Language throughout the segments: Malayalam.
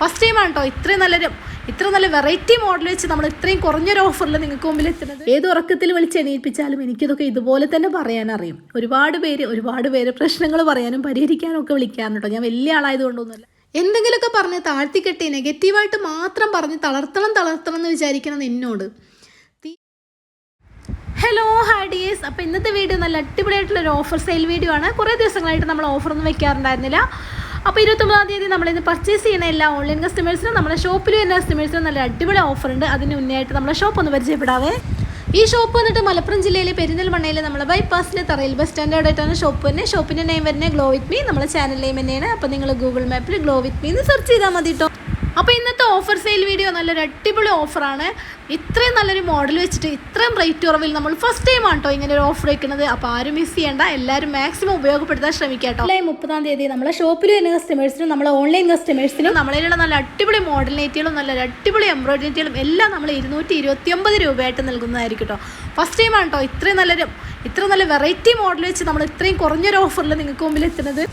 ഫസ്റ്റ് ടൈമാണ് കേട്ടോ ഇത്രയും നല്ലൊരു ഇത്ര നല്ല വെറൈറ്റി മോഡൽ വെച്ച് നമ്മൾ ഇത്രയും കുറഞ്ഞൊരു ഓഫറിൽ നിങ്ങൾക്ക് മുമ്പിൽ എത്തുന്നത്. ഏത് ഉറക്കത്തിൽ വിളിച്ച് എണീപ്പിച്ചാലും എനിക്കിതൊക്കെ ഇതുപോലെ തന്നെ പറയാനറിയും. ഒരുപാട് പേര് ഒരുപാട് പേര് പ്രശ്നങ്ങൾ പറയാനും പരിഹരിക്കാനും ഒക്കെ വിളിക്കാറുണ്ട് ഞാൻ വലിയ ആളായതുകൊണ്ടൊന്നുമല്ല. എന്തെങ്കിലുമൊക്കെ പറഞ്ഞ് താഴ്ത്തിക്കെട്ടി നെഗറ്റീവായിട്ട് മാത്രം പറഞ്ഞ് തളർത്തണം തളർത്തണം എന്ന് വിചാരിക്കണം എന്നോട്. ഹലോ ഹാഡിയേഴ്സ് അപ്പോൾ ഇന്നത്തെ വീഡിയോ നല്ല അടിപൊളിയായിട്ടുള്ള ഒരു ഓഫർ സെയിൽ വീഡിയോ ആണ്. കുറേ ദിവസങ്ങളായിട്ട് നമ്മൾ ഓഫറൊന്നും ഒന്നും വെക്കാറുണ്ടായിരുന്നില്ല. അപ്പോൾ ഇരുപത്തൊമ്പതാം തീയതി നമ്മളിന്ന് പർച്ചേസ് ചെയ്യുന്ന എല്ലാ ഓൺലൈൻ കസ്റ്റമേഴ്സിനും നമ്മുടെ ഷോപ്പിൽ വരുന്ന കസ്റ്റമേഴ്സിനും നല്ല അടിപൊളി ഓഫർ ഉണ്ട്. അതിന് മുന്നേ ആയിട്ട് നമ്മുടെ ഷോപ്പ് ഒന്ന് പരിചയപ്പെടാവേ. ഈ ഷോപ്പ് വന്നിട്ട് മലപ്പുറം ജില്ലയിലെ പെരിന്തൽമണ്ണയിലെ നമ്മുടെ ബൈപ്പാസിലെ തറയിൽ ബസ് സ്റ്റാൻഡോടായിട്ടാണ് ഷോപ്പ് തന്നെ ഷോപ്പിന്റെ നെയിം വരുന്നത് ഗ്ലോ വിത്ത് മീ നമ്മുടെ ചാനൽ നെയിം തന്നെയാണ്. അപ്പോൾ നിങ്ങൾ ഗൂഗിൾ മാപ്പിൽ ഗ്ലോ വിത്ത് മീ എന്ന് സെർച്ച് ചെയ്താൽ മതി കേട്ടോ അപ്പോൾ ഇന്നത്തെ ഓഫർ സെയിൽ വീഡിയോ നല്ലൊരു അടിപൊളി ഓഫറാണ് ഇത്രയും നല്ലൊരു മോഡൽ വെച്ചിട്ട് ഇത്രയും റേറ്റ് കുറവിൽ നമ്മൾ ഫസ്റ്റ് ടൈം ആണ് കേട്ടോ ഇങ്ങനെ ഒരു ഓഫർ വെക്കുന്നത്. അപ്പോൾ ആരും മിസ് ചെയ്യേണ്ട. എല്ലാവരും മാക്സിമം ഉപയോഗപ്പെടുത്താൻ ശ്രമിക്കുക കേട്ടോ ജൂലൈ മുപ്പതാം തീയതി നമ്മളെ ഷോപ്പിൽ വരുന്ന കസ്റ്റമേഴ്സിനും നമ്മളെ ഓൺലൈൻ കസ്റ്റമേഴ്സിനും നമ്മളിലുള്ള നല്ല അടിപൊളി മോഡൽ നെറ്റുകളും നല്ല അടിപൊളി എംബ്രോയിഡറി നെറ്റുകളും എല്ലാം നമ്മൾ ഇരുന്നൂറ്റി ഇരുപത്തി ഒമ്പത് രൂപയായിട്ട് നൽകുന്നതായിരിക്കും കേട്ടോ ഫസ്റ്റ് ടൈം ആണ് കേട്ടോ ഇത്രയും നല്ലൊരു ഇത്ര നല്ല വെറൈറ്റി മോഡൽ വെച്ച് നമ്മൾ ഇത്രയും കുറഞ്ഞൊരു ഓഫറിൽ നിങ്ങൾക്ക് മുമ്പിൽ എത്തുന്നത്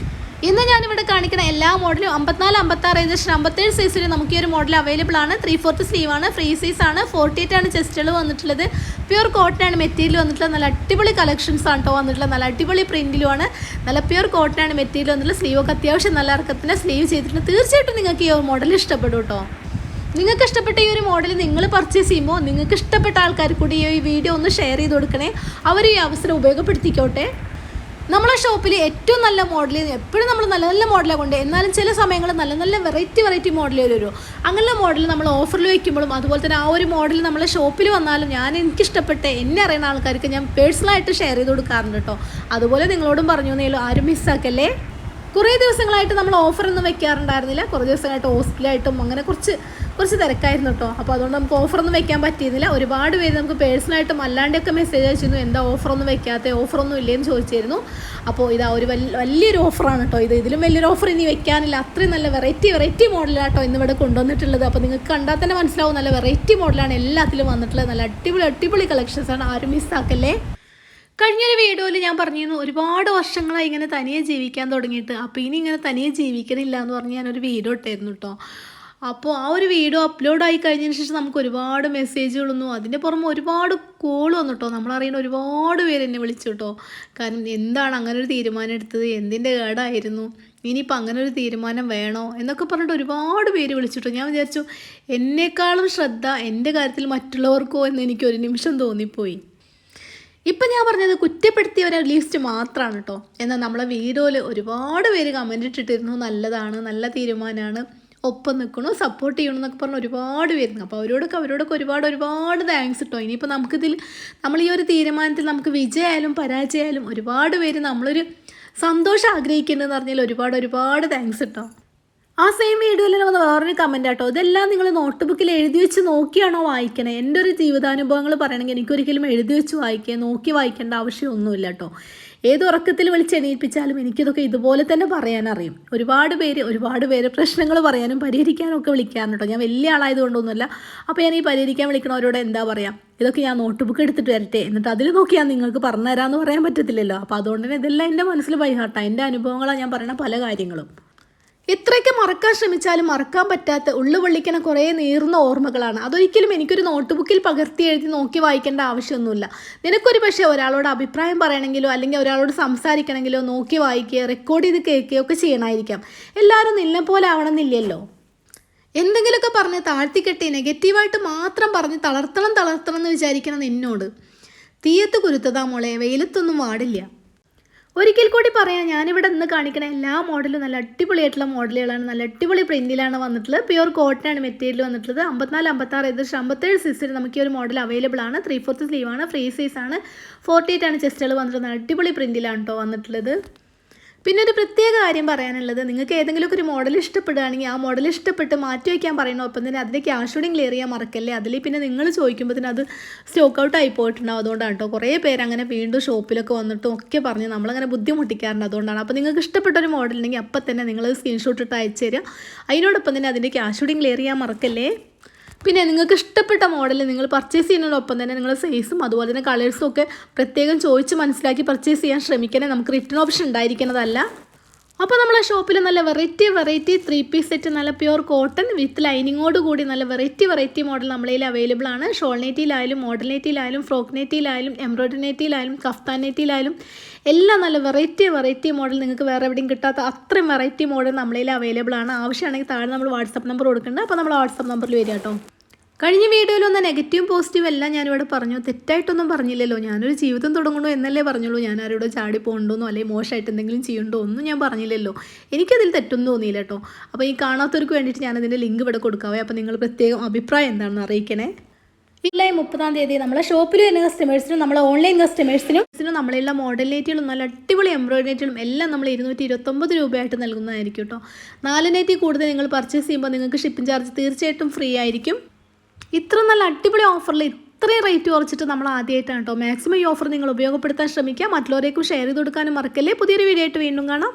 ഇന്ന് ഞാനിവിടെ കാണിക്കുന്ന എല്ലാ മോഡലും അമ്പത്തിനാല് അമ്പത്താറ് ഏകദേശം അമ്പത്തേഴ് സൈസിൽ നമുക്ക് ഈ ഒരു മോഡൽ അവൈലബിൾ ആണ്. ത്രീ ഫോർത്ത് സ്ലീവ് ആണ് ഫ്രീ സൈസ് ആണ്. ഫോർട്ടി എയ്റ്റ് ആണ് ചെസ്റ്റുകൾ വന്നിട്ടുള്ളത്. പ്യുർ ആണ് മെറ്റീരിയൽ വന്നിട്ടുള്ളത് നല്ല അടിപൊളി കളക്ഷൻസ് ആണ് കേട്ടോ വന്നിട്ടുള്ളത്. നല്ല അടിപൊളി പ്രിന്റിലുമാണ് നല്ല പ്യുർ കോട്ടൺ ആണ് മെറ്റീരിയൽ വന്നിട്ടുള്ള സ്ലീവ് ഒക്കെ അത്യാവശ്യം നല്ല ഇറക്കത്തിന് സ്ലീവ് ചെയ്തിട്ടുണ്ട്. തീർച്ചയായിട്ടും നിങ്ങൾക്ക് ഈ ഒരു മോഡൽ ഇഷ്ടപ്പെടും കേട്ടോ നിങ്ങൾക്ക് ഇഷ്ടപ്പെട്ട ഈ ഒരു മോഡൽ നിങ്ങൾ പർച്ചേസ് ചെയ്യുമ്പോൾ നിങ്ങൾക്ക് ഇഷ്ടപ്പെട്ട ആൾക്കാർ കൂടി ഈ വീഡിയോ ഒന്ന് ഷെയർ ചെയ്ത് കൊടുക്കണേ. അവർ ഈ അവസരം ഉപയോഗപ്പെടുത്തിക്കോട്ടെ. നമ്മളെ ഷോപ്പിൽ ഏറ്റവും നല്ല മോഡൽ എപ്പോഴും നമ്മൾ നല്ല നല്ല മോഡലാണ് കൊണ്ട് എന്നാലും ചില സമയങ്ങളിൽ നല്ല നല്ല വെറൈറ്റി വെറൈറ്റി മോഡൽ വരും. അങ്ങനെയുള്ള മോഡൽ നമ്മൾ ഓഫറിൽ വയ്ക്കുമ്പോഴും അതുപോലെ തന്നെ ആ ഒരു മോഡൽ നമ്മളെ ഷോപ്പിൽ വന്നാലും ഞാൻ എനിക്കിഷ്ടപ്പെട്ട എന്നെ അറിയുന്ന ആൾക്കാർക്ക് ഞാൻ പേഴ്സണലായിട്ട് ഷെയർ ചെയ്ത് കൊടുക്കാറുണ്ട് കേട്ടോ അതുപോലെ നിങ്ങളോടും പറഞ്ഞു എന്നേലും ആരും മിസ്സാക്കല്ലേ കുറേ ദിവസങ്ങളായിട്ട് നമ്മൾ ഓഫറൊന്നും വെക്കാറുണ്ടായിരുന്നില്ല. കുറേ ദിവസങ്ങളായിട്ട് ഹോസ്പിറ്റലായിട്ടും അങ്ങനെ കുറച്ച് കുറച്ച് തിരക്കായിരുന്നു കേട്ടോ. അപ്പോൾ അതുകൊണ്ട് നമുക്ക് ഓഫറൊന്നും വെക്കാൻ പറ്റിയിരുന്നില്ല. ഒരുപാട് പേര് നമുക്ക് പേഴ്സണലായിട്ടും അല്ലാണ്ടൊക്കെ മെസ്സേജ് അയച്ചിരുന്നു എന്താ ഓഫറൊന്നും വെക്കാത്ത ഓഫറൊന്നും ഇല്ലേന്ന് ചോദിച്ചിരുന്നു. അപ്പോൾ ഇതാ ഒരു വലിയ വലിയൊരു ഓഫറാണ് കേട്ടോ ഇത്. ഇതിലും വലിയൊരു ഓഫർ ഇനി വെക്കാനില്ല. അത്രയും നല്ല വെറൈറ്റി വെറൈറ്റി മോഡലാണ് കേട്ടോ ഇന്നിവിടെ കൊണ്ടുവന്നിട്ടുള്ളത്. അപ്പോൾ നിങ്ങൾക്ക് കണ്ടാൽ തന്നെ മനസ്സിലാവും നല്ല വെറൈറ്റി മോഡലാണ് എല്ലാത്തിലും വന്നിട്ടുള്ളത്. നല്ല അടിപൊളി അടിപൊളി കളക്ഷൻസ് ആണ്. ആരും മിസ്സാക്കല്ലേ കഴിഞ്ഞൊരു വീഡിയോയിൽ ഞാൻ പറഞ്ഞിരുന്നു ഒരുപാട് വർഷങ്ങളായി ഇങ്ങനെ തനിയെ ജീവിക്കാൻ തുടങ്ങിയിട്ട് അപ്പോൾ ഇനി ഇങ്ങനെ തനിയെ ജീവിക്കണില്ല എന്ന് പറഞ്ഞ് ഞാനൊരു വീഡിയോ ഇട്ടായിരുന്നു കേട്ടോ അപ്പോൾ ആ ഒരു വീഡിയോ അപ്ലോഡ് ആയി കഴിഞ്ഞതിന് ശേഷം നമുക്ക് ഒരുപാട് മെസ്സേജുകളൊന്നും അതിന്റെ പുറമെ ഒരുപാട് കോൾ വന്നു കേട്ടോ നമ്മളറിയുന്ന ഒരുപാട് പേര് എന്നെ വിളിച്ചു കേട്ടോ കാരണം എന്താണ് അങ്ങനെ ഒരു തീരുമാനം എടുത്തത്? എന്തിന്റെ കേടായിരുന്നു? ഇനിയിപ്പോൾ അങ്ങനെ ഒരു തീരുമാനം വേണോ? എന്നൊക്കെ പറഞ്ഞിട്ട് ഒരുപാട് പേര് വിളിച്ചിട്ടോ ഞാൻ വിചാരിച്ചു എന്നെക്കാളും ശ്രദ്ധ എന്റെ കാര്യത്തിൽ മറ്റുള്ളവർക്കോ എന്ന് എനിക്ക് ഒരു നിമിഷം തോന്നിപ്പോയി. ഇപ്പം ഞാൻ പറഞ്ഞത് കുറ്റപ്പെടുത്തിയവരെ ലിസ്റ്റ് മാത്രമാണ് കേട്ടോ എന്നാൽ നമ്മളെ വീഡിയോയിൽ ഒരുപാട് പേര് കമന്റ് ഇട്ടിട്ടിരുന്നു. നല്ലതാണ് നല്ല തീരുമാനമാണ് ഒപ്പം നിൽക്കണു സപ്പോർട്ട് ചെയ്യണം എന്നൊക്കെ പറഞ്ഞ് ഒരുപാട് പേരുന്നു അപ്പോൾ അവരോടൊക്കെ അവരോടൊക്കെ ഒരുപാട് ഒരുപാട് താങ്ക്സ് കേട്ടോ ഇനിയിപ്പോൾ നമുക്കിതിൽ നമ്മൾ ഈ ഒരു തീരുമാനത്തിൽ നമുക്ക് വിജയമായാലും പരാജയമായാലും ഒരുപാട് പേര് നമ്മളൊരു സന്തോഷം ആഗ്രഹിക്കുന്നുണ്ടെന്ന് പറഞ്ഞാൽ ഒരുപാട് ഒരുപാട് താങ്ക്സ് കേട്ടോ ആ സെയിം വീഡിയോയിൽ വന്ന വേറൊരു കമന്റ് ആട്ടോ. ഇതെല്ലാം നിങ്ങൾ നോട്ട് ബുക്കിൽ എഴുതി വെച്ച് നോക്കിയാണോ വായിക്കണേ? എന്റെ ഒരു ജീവിതാനുഭവങ്ങൾ പറയണമെങ്കിൽ എനിക്കൊരിക്കലും എഴുതി വെച്ച് വായിക്കുക നോക്കി വായിക്കേണ്ട ആവശ്യമൊന്നുമില്ല കേട്ടോ ഏത് ഉറക്കത്തിൽ വിളിച്ച് എണീപ്പിച്ചാലും എനിക്കിതൊക്കെ ഇതുപോലെ തന്നെ പറയാനറിയും. ഒരുപാട് പേര് ഒരുപാട് പേര് പ്രശ്നങ്ങൾ പറയാനും പരിഹരിക്കാനും ഒക്കെ വിളിക്കാറുണ്ട് കേട്ടോ ഞാൻ വലിയ ആളായതുകൊണ്ടൊന്നുമല്ല. അപ്പോൾ ഞാൻ ഈ പരിഹരിക്കാൻ വിളിക്കണവരോട് എന്താ പറയുക ഇതൊക്കെ ഞാൻ നോട്ട് ബുക്ക് എടുത്തിട്ട് വരട്ടെ. എന്നിട്ട് അതിൽ നോക്കിയാൽ നിങ്ങൾക്ക് പറഞ്ഞു തരാമെന്ന് പറയാൻ പറ്റത്തില്ലല്ലോ. അപ്പോൾ അതുകൊണ്ട് തന്നെ ഇതെല്ലാം എന്റെ മനസ്സിൽ ബൈഹാട്ടാണ് എന്റെ അനുഭവങ്ങളാണ് ഞാൻ പറയുന്ന പല കാര്യങ്ങളും. എത്രയൊക്കെ മറക്കാൻ ശ്രമിച്ചാലും മറക്കാൻ പറ്റാത്ത ഉള്ളു പൊള്ളിക്കണ കുറേ നേർന്ന ഓർമ്മകളാണ്. അതൊരിക്കലും എനിക്കൊരു നോട്ട് ബുക്കിൽ പകർത്തി എഴുതി നോക്കി വായിക്കേണ്ട ആവശ്യമൊന്നുമില്ല. നിനക്കൊരു പക്ഷേ ഒരാളോട് അഭിപ്രായം പറയണമെങ്കിലോ അല്ലെങ്കിൽ ഒരാളോട് സംസാരിക്കണമെങ്കിലോ നോക്കി വായിക്കുകയോ റെക്കോർഡ് ചെയ്ത് കേൾക്കുകയോ ഒക്കെ ചെയ്യണമായിരിക്കാം എല്ലാവരും നിന്നെ പോലെ ആവണമെന്നില്ലല്ലോ. എന്തെങ്കിലുമൊക്കെ പറഞ്ഞ് താഴ്ത്തിക്കെട്ടി നെഗറ്റീവായിട്ട് മാത്രം പറഞ്ഞ് തളർത്തണം തളർത്തണം എന്ന് വിചാരിക്കണം എന്നോട് തീയത്ത് കുരുത്തതാ മോളെ വെയിലത്തൊന്നും വാടില്ല. ഒരിക്കൽ കൂടി പറയാം ഞാനിവിടെ നിന്ന് കാണിക്കുന്ന എല്ലാ മോഡലും നല്ല അടിപൊളിയായിട്ടുള്ള മോഡലുകളാണ്. നല്ല അടിപൊളി പ്രിന്റിലാണ് വന്നിട്ടുള്ളത്. പ്യുർ കോട്ടനാണ് മെറ്റീരിയൽ വന്നിട്ടുള്ളത്. അമ്പത്തിനാല് അമ്പത്താറ് ഏകദേശം അമ്പത്തേഴ് സൈസിൽ നമുക്ക് ഈ ഒരു മോഡൽ അവൈലബിൾ ആണ്. ത്രീ ഫോർത്ത് സ്ലീവാണ് ഫ്രീ സൈസ് ആണ്. ഫോർട്ടി എയ്റ്റ് ആണ് ചെസ്റ്റുകൾ വന്നിട്ടുള്ളത്. നല്ല അടിപൊളി പ്രിന്റിലാണ് കേട്ടോ വന്നിട്ടുള്ളത്. പിന്നെ ഒരു പ്രത്യേക കാര്യം പറയാനുള്ളത്. നിങ്ങൾക്ക് ഏതെങ്കിലും ഒരു മോഡൽ ഇഷ്ടപ്പെടുകയാണെങ്കിൽ ആ മോഡൽ ഇഷ്ടപ്പെട്ട് മാറ്റി വയ്ക്കാൻ പറയണോ അപ്പം തന്നെ അതിന്റെ ക്യാഷ് കൂടി ക്ലിയർ ചെയ്യാൻ മറക്കല്ലേ? അതിൽ പിന്നെ നിങ്ങൾ ചോദിക്കുമ്പോൾ അത് സ്റ്റോക്ക് ഔട്ട് ആയി പോയിട്ടുണ്ടാവും. അതുകൊണ്ടാണ് കേട്ടോ കുറേ പേര് അങ്ങനെ വീണ്ടും ഷോപ്പിലൊക്കെ വന്നിട്ടും ഒക്കെ പറഞ്ഞ് നമ്മളങ്ങനെ ബുദ്ധിമുട്ടിക്കാറുണ്ട്. അതുകൊണ്ടാണ്. അപ്പോൾ നിങ്ങൾക്ക് ഇഷ്ടപ്പെട്ട ഒരു മോഡൽ ഉണ്ടെങ്കിൽ അപ്പം തന്നെ നിങ്ങൾ സ്ക്രീൻഷോട്ട് ഇട്ട് അയച്ചു തരിക അതിനോടൊപ്പം തന്നെ അതിന്റെ ക്യാഷ് കൂടി ക്ലിയർ ചെയ്യാൻ മറക്കല്ലേ? പിന്നെ നിങ്ങൾക്ക് ഇഷ്ടപ്പെട്ട മോഡൽ നിങ്ങൾ പർച്ചേസ് ചെയ്യുന്നതിനോടൊപ്പം തന്നെ നിങ്ങൾ സൈസും അതുപോലെ തന്നെ കളേഴ്സും ഒക്കെ പ്രത്യേകം ചോദിച്ച് മനസ്സിലാക്കി പർച്ചേസ് ചെയ്യാൻ ശ്രമിക്കണേ. നമുക്ക് റിട്ടേൺ ഓപ്ഷൻ ഉണ്ടായിരിക്കുന്നതല്ല. അപ്പോൾ നമ്മളെ ഷോപ്പിൽ നല്ല variety variety three piece set നല്ല പ്യുർ കോട്ടൺ വിത്ത് ലൈനിങ്ങോട് കൂടി നല്ല വെറൈറ്റി വെറൈറ്റി മോഡൽ നമ്മളിൽ അവൈലബിൾ ആണ്. ഷോൾ നെറ്റിയിലായാലും മോഡൽ നെറ്റിയിലായാലും ഫ്രോക്ക് നെറ്റിയിലായാലും എംബ്രോയിഡറി നെറ്റിയിലായാലും കഫ്താൻ നെറ്റിയിലായാലും എല്ലാം നല്ല വെറൈറ്റി വെറൈറ്റി മോഡൽ നിങ്ങൾക്ക് വേറെ എവിടെയും കിട്ടാത്ത അത്രയും വെറൈറ്റി മോഡൽ നമ്മളിൽ അവൈലബിൾ ആണ്. ആവശ്യമാണെങ്കിൽ താഴെ നമ്മൾ വാട്സപ്പ് നമ്പർ കൊടുക്കുന്നുണ്ട് അപ്പോൾ നമ്മൾ വാട്സപ്പ് നമ്പറിൽ വരിക കേട്ടോ. കഴിഞ്ഞ വീഡിയോയിൽ ഒന്ന് നെഗറ്റീവും പോസിറ്റീവും എല്ലാം ഞാനിവിടെ പറഞ്ഞു. തെറ്റായിട്ടൊന്നും പറഞ്ഞില്ലല്ലോ. ഞാനൊരു ജീവിതം തുടങ്ങണോ എന്നല്ലേ പറഞ്ഞുള്ളൂ. ഞാൻ ആരോടോ ചാടി പോകണ്ടോന്നോ അല്ലെങ്കിൽ മോശമായിട്ട് എന്തെങ്കിലും ചെയ്യണ്ടോ ഒന്നും ഞാൻ പറഞ്ഞില്ലല്ലോ. എനിക്കതിൽ തെറ്റൊന്നും തോന്നിയില്ല കേട്ടോ. അപ്പോൾ ഈ കാണാത്തവർക്ക് വേണ്ടിയിട്ട് ഞാനതിന്റെ ലിങ്ക് ഇവിടെ കൊടുക്കാവേ. അപ്പോൾ നിങ്ങൾ പ്രത്യേകം അഭിപ്രായം എന്താണെന്ന് അറിയിക്കണേ. ജൂലൈ മുപ്പതാം തീയതി നമ്മളെ ഷോപ്പിൽ വരുന്ന കസ്റ്റമേഴ്സിനും നമ്മളെ ഓൺലൈൻ കസ്റ്റമേഴ്സിനും നമ്മളെല്ലാം മോഡൽ നെറ്റുകളും നല്ല അടിപൊളി എംബ്രോയിഡറി എല്ലാം നമ്മൾ ഇരുന്നൂറ്റി ഇരുപത്തൊമ്പത് രൂപയായിട്ട് നൽകുന്നതായിരിക്കും കേട്ടോ. നാല് കൂടുതൽ നിങ്ങൾ പർച്ചേസ് ചെയ്യുമ്പോൾ നിങ്ങൾക്ക് ഷിപ്പിംഗ് ചാർജ് തീർച്ചയായിട്ടും ഫ്രീ ആയിരിക്കും. ഇത്ര നല്ല അടിപൊളി ഓഫറിൽ ഇത്രയും റേറ്റ് കുറച്ചിട്ട് നമ്മൾ ആദ്യമായിട്ടാണ് കേട്ടോ മാക്സിമം ഈ ഓഫർ നിങ്ങൾ ഉപയോഗപ്പെടുത്താൻ ശ്രമിക്കുക. മറ്റുള്ളവരേക്കും ഷെയർ ചെയ്ത് കൊടുക്കാനും മറക്കല്ലേ. പുതിയൊരു വീഡിയോ ആയിട്ട് വീണ്ടും കാണാം.